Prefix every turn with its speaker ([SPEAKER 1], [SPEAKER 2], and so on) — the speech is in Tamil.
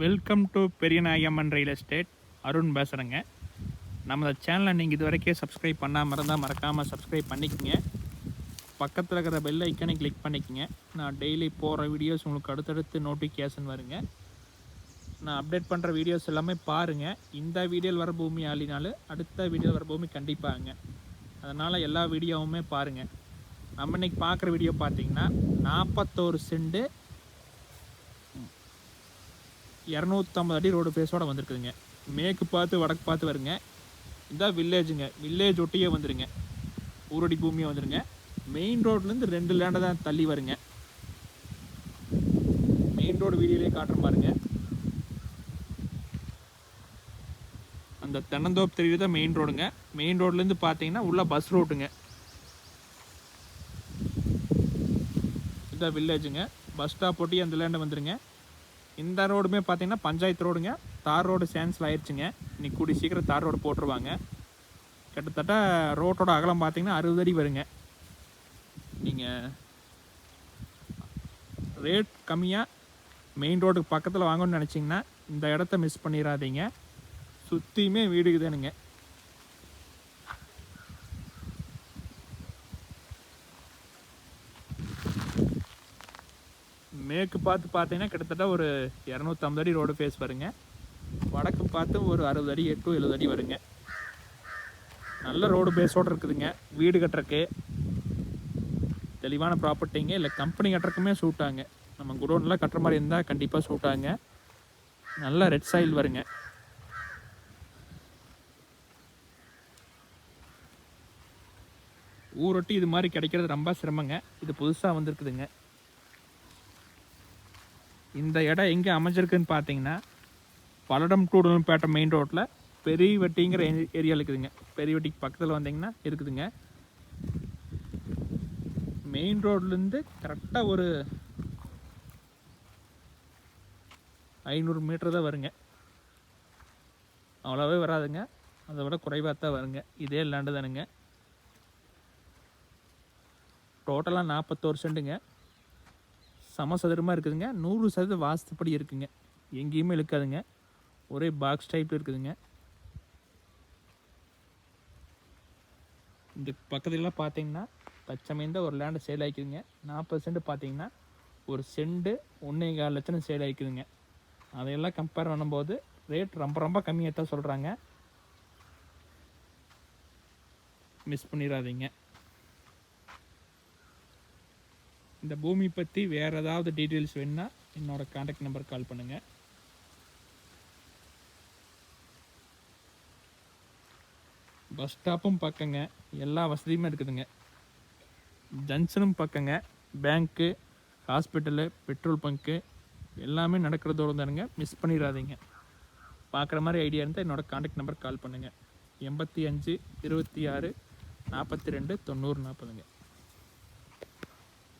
[SPEAKER 1] Welcome to Periyanayamman real estate Arun பேசுகிறேங்க நம்ம சேனலை நீங்கள் இது வரைக்கும் சப்ஸ்கிரைப் பண்ணாமல் இருந்தால் மறக்காமல் சப்ஸ்கிரைப் பண்ணிக்கோங்க. பக்கத்தில் இருக்கிற பெல் ஐக்கனை கிளிக் பண்ணிக்கோங்க. நான் டெய்லி போகிற வீடியோஸ் உங்களுக்கு அடுத்தடுத்து நோட்டிஃபிகேஷன் வருங்க. நான் அப்டேட் பண்ணுற வீடியோஸ் எல்லாமே பாருங்கள் இந்த வீடியோவில் வர பூமி ஆளினாலும் அடுத்த வீடியோவில் வர பூமி கண்டிப்பாங்க. அதனால் எல்லா வீடியோவுமே பாருங்கள் நம்ம இன்றைக்கி பார்க்குற வீடியோ பார்த்தீங்கன்னா நாற்பத்தோரு செண்டு இரநூத்தம்பது அடி ரோடு பேஸோட வந்திருக்குதுங்க. மேற்கு பார்த்து வடக்கு பார்த்து வருங்க. இதான் வில்லேஜுங்க வில்லேஜ் ஒட்டியே வந்துடுங்க ஊரடி பூமியே வந்துடுங்க மெயின் ரோட்லேருந்து ரெண்டு லேண்டை தான் தள்ளி வருங்க. மெயின் ரோடு வீடியோலேயே காட்டுற பாருங்க. அந்த தென்னந்தோப்பு தெரியுது தான் மெயின் ரோடுங்க மெயின் ரோட்லேருந்து பார்த்தீங்கன்னா உள்ள பஸ் ரோட்டுங்க இதான் வில்லேஜுங்க பஸ் ஸ்டாப் ஒட்டி அந்த லேண்டை வந்துடுங்க இந்த ரோடுமே பார்த்தீங்கன்னா பஞ்சாயத்து ரோடுங்க. தார் ரோடு சேன்ஸில் ஆயிடுச்சுங்க இன்னைக்கு கூடி சீக்கிரம் தார் ரோடு போட்டுருவாங்க. கிட்டத்தட்ட ரோட்டோட அகலம் பார்த்தீங்கன்னா அறுபது அடி வருங்க. நீங்கள் ரேட் கம்மியாக மெயின் ரோடுக்கு பக்கத்தில் வாங்கணும்னு நினச்சிங்கன்னா இந்த இடத்த மிஸ் பண்ணிடாதீங்க சுற்றியுமே வீடுக்கு தானுங்க மேற்கு பார்த்து பார்த்தீங்கன்னா கிட்டத்தட்ட ஒரு இரநூத்தம்பது அடி ரோடு ஃபேஸ் வருங்க. வடக்கு பார்த்து ஒரு அறுபது அடி எட்டு எழுபது அடி வருங்க. நல்ல ரோடு பேஸோடு இருக்குதுங்க. வீடு கட்டுறக்கு தெளிவான ப்ராப்பர்ட்டிங்க இல்லை கம்பெனி கட்டுறக்குமே சூட்டாங்க நம்ம குடோன்லாம் கட்டுற மாதிரி இருந்தால் கண்டிப்பாக சூட்டாங்க நல்ல ரெட் சாயில் வருங்க. ஊரொட்டி இது மாதிரி கிடைக்கிறது ரொம்ப சிரமங்க. இது புதுசாக வந்திருக்குதுங்க. இந்த இடம் எங்கே அமைஞ்சிருக்குன்னு பார்த்தீங்கன்னா பல்லடம் கூடலம்பேட்டை மெயின் ரோட்டில் பெரிய வெட்டிங்கிற ஏரியாவில் இருக்குதுங்க. பெரிய வெட்டிக்கு பக்கத்தில் வந்தீங்கன்னா இருக்குதுங்க. மெயின் ரோட்லேருந்து கரெக்டாக ஒரு ஐநூறு மீட்டர் தான் வருங்க. அவ்வளோவே வராதுங்க. அதை விட குறைவாக தான் வருங்க. இதே லேண்டு தானுங்க. டோட்டலாக நாற்பத்தோரு செண்டுங்க சமசதுரமாக இருக்குதுங்க. நூறு சதவீத வாஸ்துப்படி இருக்குதுங்க எங்கேயுமே இழுக்காதுங்க. ஒரே பாக்ஸ் டைப் இருக்குதுங்க. இந்த பக்கத்துலலாம் பார்த்தீங்கன்னா தச்சமயந்த ஒரு லேண்டு சேல் ஆகிக்குதுங்க நாற்பது சென்ட் பார்த்தீங்கன்னா ஒரு செண்டு ஒன்றே கால் லட்சம் சேல் ஆகிக்குதுங்க அதையெல்லாம் கம்பேர் பண்ணும்போது ரேட் ரொம்ப ரொம்ப கம்மியாக தான் சொல்கிறாங்க மிஸ் பண்ணிடாதீங்க இந்த பூமி பற்றி வேறு ஏதாவது டீட்டெயில்ஸ் வேணுன்னா என்னோட காண்டாக்ட் நம்பர் கால் பண்ணுங்கள் பஸ் ஸ்டாப்பும் பக்கங்க. எல்லா வசதியுமே இருக்குதுங்க. ஜங்ஷனும் பக்கங்க. பேங்க்கு ஹாஸ்பிட்டலு பெட்ரோல் பங்க்கு எல்லாமே நடக்கிற தூரம் தானுங்க. மிஸ் பண்ணிடாதீங்க. பார்க்குற மாதிரி ஐடியா இருந்தால் என்னோடய காண்டாக்ட் நம்பர் கால் பண்ணுங்கள் எண்பத்தி அஞ்சு இருபத்தி ஆறு நாற்பத்தி ரெண்டு தொண்ணூறு நாற்பதுங்க